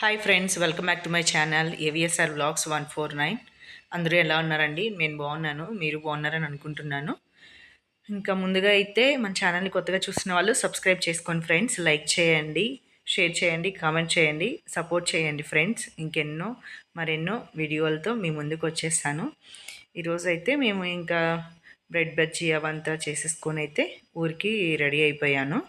Hi friends welcome back to my channel AVSR blogs one four nine అందరూ ఎలా ఉన్నారండి? నేను బాగున్నాను మీరు బాగున్నారని అనుకుంటున్నాను. ఇంకా ముందుగా అయితే మన ఛానల్ని కొత్తగా చూసిన వాళ్ళు సబ్స్క్రైబ్ చేసుకోండి ఫ్రెండ్స్ లైక్ చేయండి షేర్ చేయండి కామెంట్ చేయండి సపోర్ట్ చేయండి ఫ్రెండ్స్ ఇంకెన్నో మరెన్నో వీడియోలతో మీ ముందుకు వచ్చేస్తాను. ఈరోజు అయితే మేము ఇంకా బ్రెడ్ బజ్జీ అవంతా చేసేసుకొని అయితే ఊరికి రెడీ అయిపోయాను.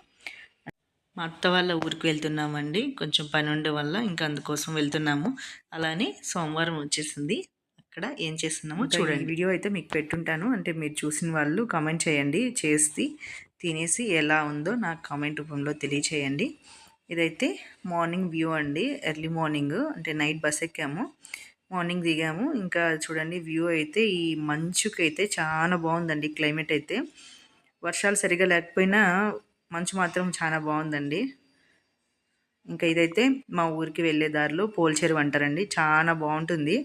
మా అత్త వాళ్ళ ఊరికి వెళ్తున్నామండి. కొంచెం పని ఉండే వల్ల ఇంకా అందుకోసం వెళ్తున్నాము. అలానే సోమవారం వచ్చేసింది. అక్కడ ఏం చేస్తున్నామో చూడండి. వీడియో అయితే మీకు పెట్టుంటాను. అంటే మీరు చూసిన వాళ్ళు కామెంట్ చేయండి. చేసి తినేసి ఎలా ఉందో నాకు కామెంట్ రూపంలో తెలియచేయండి. ఇదైతే మార్నింగ్ వ్యూ అండి. ఎర్లీ మార్నింగ్ అంటే నైట్ బస్ ఎక్కాము. మార్నింగ్ దిగాము. ఇంకా చూడండి వ్యూ అయితే ఈ మంచుకి అయితే చాలా బాగుందండి క్లైమేట్ అయితే. వర్షాలు సరిగా లేకపోయినా మంచు మాత్రం చాలా బాగుందండి. ఇంకా ఇదైతే మా ఊరికి వెళ్ళే దారిలో పోల్చెరువు అంటారండి. చాలా బాగుంటుంది.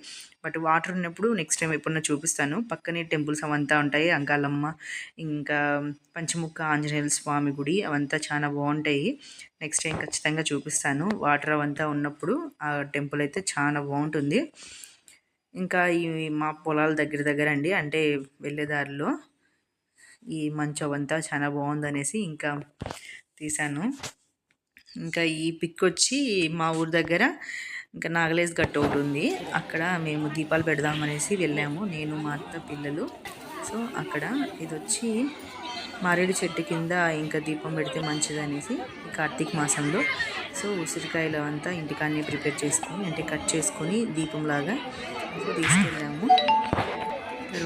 బట్ వాటర్ ఉన్నప్పుడు నెక్స్ట్ టైం ఎప్పుడన్నా చూపిస్తాను. పక్కనే టెంపుల్స్ అవంతా ఉంటాయి. అంకాలమ్మ ఇంకా పంచముక్క ఆంజనేయుల స్వామి గుడి అవంతా చాలా బాగుంటాయి. నెక్స్ట్ టైం ఖచ్చితంగా చూపిస్తాను. వాటర్ అవంతా ఉన్నప్పుడు ఆ టెంపుల్ అయితే చాలా బాగుంటుంది. ఇంకా ఈ మా పొలాల దగ్గర దగ్గర అండి. అంటే వెళ్ళేదారిలో ఈ మంచం అంతా చాలా బాగుందనేసి ఇంకా తీశాను ఇంకా ఈ పిక్ వచ్చి మా ఊరి దగ్గర ఇంకా నాగలేజ్ గట్టు ఒకటి ఉంది. అక్కడ మేము దీపాలు పెడదామనేసి వెళ్ళాము. నేను మా అత్త పిల్లలు. సో అక్కడ ఇది వచ్చి మారేడు చెట్టు కింద ఇంకా దీపం పెడితే మంచిదనేసి కార్తీక మాసంలో. సో ఉసిరికాయలు అంతా ఇంటికాన్నే ప్రిపేర్ చేసుకొని అంటే కట్ చేసుకొని దీపంలాగా తీసుకెళ్ళాము.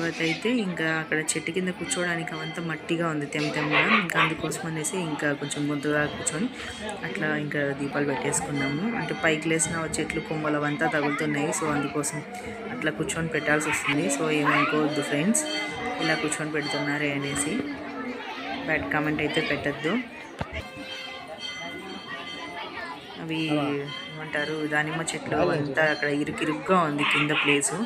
తర్వాత అయితే ఇంకా అక్కడ చెట్టు కింద కూర్చోవడానికి అవంతా మట్టిగా ఉంది తెమ్మ ఇంకా అందుకోసం అనేసి ఇంకా కొంచెం ముందుగా కూర్చొని అట్లా ఇంకా దీపాలు పెట్టేసుకున్నాము. అంటే పైకి లేసిన చెట్లు కొమ్మలు అవంతా తగులుతున్నాయి. సో అందుకోసం అట్లా కూర్చొని పెట్టాల్సి వస్తుంది. సో ఏమనుకోవద్దు ఫ్రెండ్స్ ఇలా కూర్చొని పెడుతున్నారే అనేసి బ్యాడ్ కామెంట్ అయితే పెట్టద్దు. అవి ఏమంటారు దానిమ్మ చెట్లు అంతా అక్కడ ఇరుకిరుగ్గా ఉంది కింద ప్లేసు.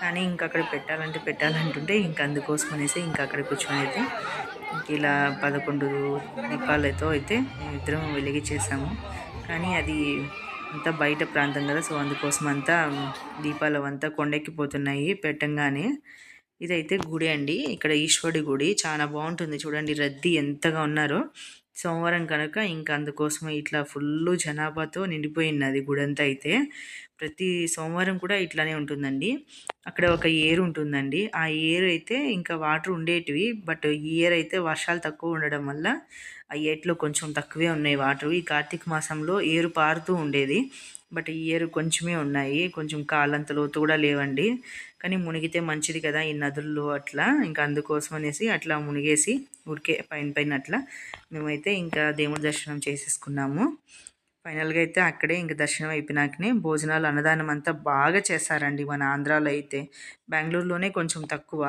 కానీ ఇంకా అక్కడ పెట్టాలంటే పెట్టాలంటుంటే ఇంకా అందుకోసం అనేసి ఇంకా అక్కడ కూర్చొని అయితే ఇలా పదకొండు దీపాలతో అయితే ఇద్దరం వెలిగించేసాము. కానీ అది అంతా బయట ప్రాంతం కదా సో అందుకోసం అంతా దీపాలు అంతా కొండెక్కిపోతున్నాయి పెట్టంగానే. ఇదైతే గుడి అండి. ఇక్కడ ఈశ్వరుడి గుడి. చాలా బాగుంటుంది. చూడండి రద్దీ ఎంతగా ఉన్నారో. సోమవారం కనుక ఇంకా అందుకోసం ఇట్లా ఫుల్ జనాభాతో నిండిపోయినది గుడంతా అయితే. ప్రతి సోమవారం కూడా ఇట్లానే ఉంటుందండి. అక్కడ ఒక ఏరు ఉంటుందండి. ఆ ఏరు అయితే ఇంకా వాటర్ ఉండేటివి. బట్ ఈ ఇయర్ అయితే వర్షాలు తక్కువ ఉండడం వల్ల ఆ ఏట్లో కొంచెం తక్కువే ఉన్నాయి వాటర్. ఈ కార్తీక మాసంలో ఏరు పారుతూ ఉండేది. బట్ ఈ ఇయర్ కొంచెమే ఉన్నాయి. కొంచెం కాలంత లోతు కూడా లేవండి. కానీ మునిగితే మంచిది కదా ఈ నదుల్లో అట్లా. ఇంకా అందుకోసం అనేసి అట్లా మునిగేసి ఉడికే పైన పైన అట్లా మేమైతే ఇంకా దేవుడి దర్శనం చేసేసుకున్నాము. ఫైనల్గా అయితే అక్కడే ఇంక దర్శనం అయిపోయినాకనే భోజనాలు అన్నదానం అంతా బాగా చేస్తారండి మన ఆంధ్రాలో అయితే. బెంగళూరులోనే కొంచెం తక్కువ.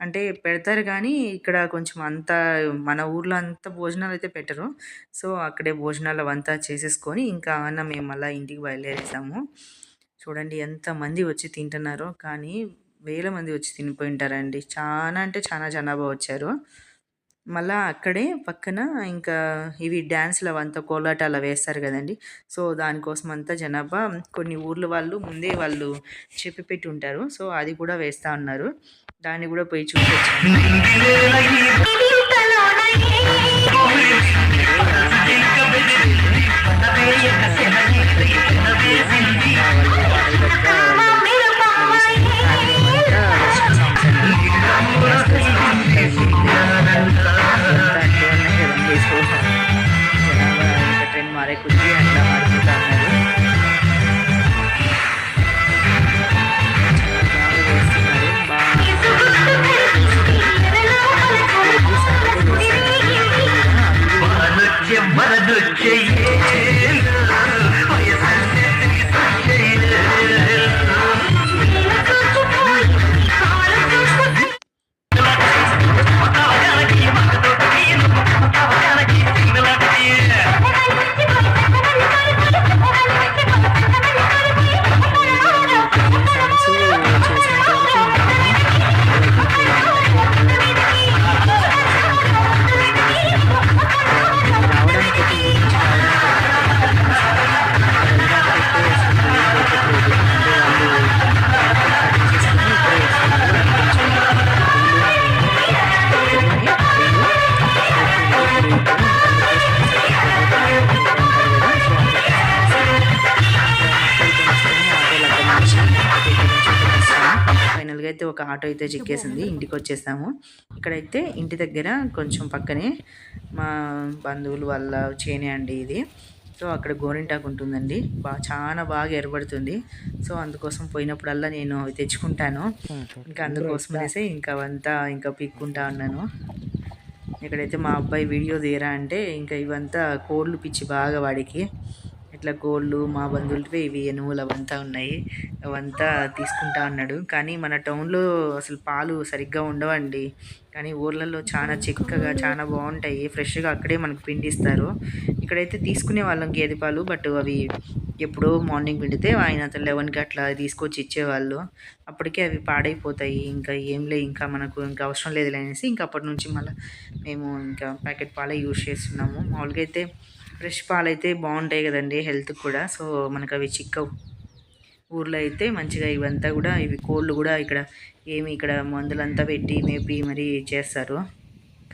అంటే పెడతారు కానీ ఇక్కడ కొంచెం అంత మన ఊర్లో అంత భోజనాలు అయితే పెట్టరు. సో అక్కడే భోజనాలు అవంతా చేసేసుకొని ఇంకా అన్న మేము మళ్ళీ ఇంటికి బయలుదేరేసాము. చూడండి ఎంతమంది వచ్చి తింటున్నారో కానీ వేల మంది వచ్చి తినిపోయి ఉంటారండి. చాలా అంటే చాలా జనాభా వచ్చారు. మళ్ళా అక్కడే పక్కన ఇంకా ఇవి డ్యాన్స్లు అవంతా కోలాటాలు వేస్తారు కదండి. సో దానికోసం అంతా జనాభా కొన్ని ఊర్ల వాళ్ళు ముందే వాళ్ళు చెప్పి పెట్టి ఉంటారు సో అది కూడా వేస్తూ ఉన్నారు. దాన్ని కూడా పోయి చూసొచ్చాను అయితే ఒక ఆటో అయితే చిక్కేసింది. ఇంటికి వచ్చేసాము ఇక్కడైతే ఇంటి దగ్గర కొంచెం పక్కనే మా బంధువులు వాళ్ళ చేనే అండి ఇది. సో అక్కడ గోరింటాకు ఉంటుందండి. బా చాలా బాగా ఎరబడుతుంది సో అందుకోసం పోయినప్పుడల్లా నేను అవి తెచ్చుకుంటాను. ఇంకా అందుకోసం అనేసి ఇంకా అవంతా ఇంకా పీక్కుంటా ఉన్నాను. ఇక్కడైతే మా అబ్బాయి వీడియో తీయరా అంటే ఇంకా ఇవంతా కోళ్ళు పిచ్చి బాగా వాడికి. ఇట్లా కోళ్ళు మా బంధువులవి ఇవి ఎనుములు అవంతా ఉన్నాయి. అవంతా తీసుకుంటా అన్నాడు. కానీ మన టౌన్లో అసలు పాలు సరిగ్గా ఉండవండి. కానీ ఊర్లలో చాలా చిక్కగా చాలా బాగుంటాయి. ఫ్రెష్గా అక్కడే మనకు పిండిస్తారు. ఇక్కడైతే తీసుకునే వాళ్ళం గేదె పాలు బట్ అవి ఎప్పుడో మార్నింగ్ పిండితే ఆయన అతను లెవెన్కి అట్లా తీసుకొచ్చి ఇచ్చేవాళ్ళు. అప్పటికే అవి పాడైపోతాయి. ఇంకా ఏం లే ఇంకా మనకు ఇంకా అవసరం లేదు అనేసి ఇంకా అప్పటి నుంచి మళ్ళీ మేము ఇంకా ప్యాకెట్ పాలే యూజ్ చేస్తున్నాము. మామూలుగా అయితే ఫ్రెష్ పాలు అయితే బాగుంటాయి కదండి హెల్త్ కూడా. సో మనకు అవి చిక్కవు ఊర్లో అయితే మంచిగా ఇవంతా కూడా ఇవి కోళ్ళు కూడా ఇక్కడ ఏమి ఇక్కడ మందులంతా పెట్టి మేపి మరి చేస్తారు.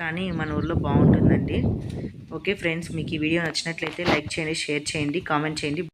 కానీ మన ఊర్లో బాగుంటుందండి. ఓకే ఫ్రెండ్స్ మీకు ఈ వీడియో నచ్చినట్లయితే లైక్ చేయండి షేర్ చేయండి కామెంట్ చేయండి.